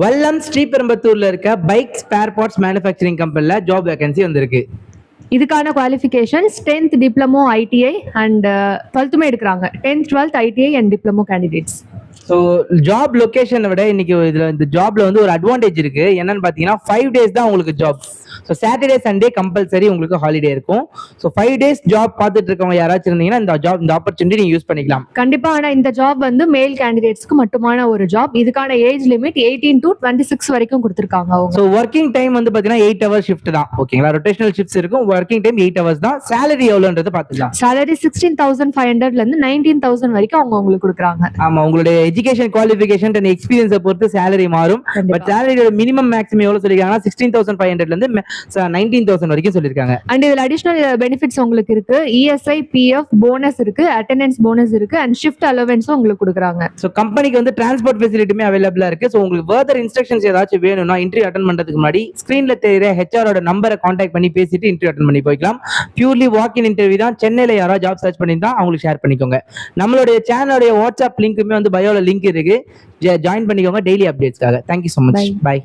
வல்லம் ஸ்ரீபெரும்பத்தூர்ல இருக்க bike spare parts manufacturing கம்பெனில ஜாப் வேகன்சி வந்திருக்கு. இதுக்கான qualifications tenth diploma ITI and டுவெல்த்துமே எடுக்கிறாங்க. Tenth twelfth ITI and diploma candidates so job லொகேஷனை விட இன்னைக்கு இதுல இந்த ஜாப்ல வந்து ஒரு அட்வான்டேஜ் இருக்கு. என்னன்னு பாத்தீங்கன்னா ஃபைவ் டேஸ் தான் உங்களுக்கு job so Saturday Sunday compulsory உங்களுக்கு ஹாலிடே இருக்கும். ஸோ ஃபைவ் டேஸ் ஜாப் பார்த்துட்டு இருக்கவங்க யாராச்சும் இருந்தீங்கன்னா இந்த ஜாப் இந்த ஆப்பர்ச்சுனிட்டி நீங்க யூஸ் பண்ணிக்கலாம். கண்டிப்பா ஆனா இந்த ஜாப் வந்து மேல் கேண்டிடேட்ஸ்க்கு மட்டுமான ஒரு ஜாப் இதுக்கான age limit eighteen to twenty six வரைக்கும் கொடுத்துருக்காங்க ஸோ ஒர்க்கிங் டைம் வந்து பாத்தீங்கன்னா எயிட் ஹவர் ஷிஃப்ட் தான். ஓகேங்களா ரொட்டேஷனல் ஷிஃப்ட்ஸ் இருக்கும். ஒர்க்கிங் டைம் எயிட் ஹவர்ஸ் தான். சேலரி எவ்வளோன்றது பார்த்துக்கலாம். சேலரி சிக்ஸ்டீன் தௌசண்ட் ஃபைவ் ஹண்ட்ரட்ல இருந்து நைன்டீன் தௌசண்ட் வரைக்கும் அவங்க உங்களுக்கு கொடுக்குறாங்க. ஆமா உங்களுடைய எஜுகேஷன் குவாலிஃபிகேஷன் அண்ட் எக்ஸ்பீரியன்ஸை பொறுத்து சேலரி மாறும். பட் சேலரியோட மினிமம் மேக்ஸிமம் எவ்வளவு சொல்லிருக்காங்கன்னா சிக்ஸ்டீன் தௌசண்ட் ஃபைவ் ஹண்ட்ரட்ல இருந்து நைன்டீன் தௌசண்ட் வரைக்கும் சொல்லியிருக்காங்க அண்ட் இதுல அடிஷனல் பெனிஃபிட்ஸ் உங்களுக்கு இருக்கு. இஎஸ்ஐ பிஎஃப் போனஸ் இருக்கு. அட்டெண்டன்ஸ் போனஸ் இருக்கு. அண்ட் ஷிஃப்ட் அலவன்ஸும் உங்களுக்கு கொடுக்குறாங்க. ஸோ கம்பெனிக்கு வந்து டிரான்ஸ்போர்ட் ஃபெசிலிட்டியுமே அவைலபிளா இருக்கு. ஸோ உங்களுக்கு ஃபர்தர் இன்ஸ்ட்ரக்ஷன்ஸ் ஏதாச்சும் வேணும்னா இன்டர்வியூ அட்டன் பண்றதுக்கு முன்னாடி ஸ்க்ரீன்ல தெரியுற ஹெச்ஆரோட நம்பரை காண்டாக்ட் பண்ணி பேசிட்டு இன்டர்வியூ அட்டன் பண்ணி போய்க்கலாம். பியூர்லி வாக் இன் இன்டர்வியூ தான். சென்னையில யாராவது ஜாப் சர்ச் பண்ணியிருந்தா அவங்களுக்கு ஷேர் பண்ணிக்கோங்க. நம்மளுடைய சேனலுடைய வாட்ஸ்அப் லிங்க்குமே வந்து பயோல லிங்க் இருக்கு. ஜாயின் பண்ணிக்கோங்க. Daily அப்டேட்ஸ்க்காக thank you so much Bye. Bye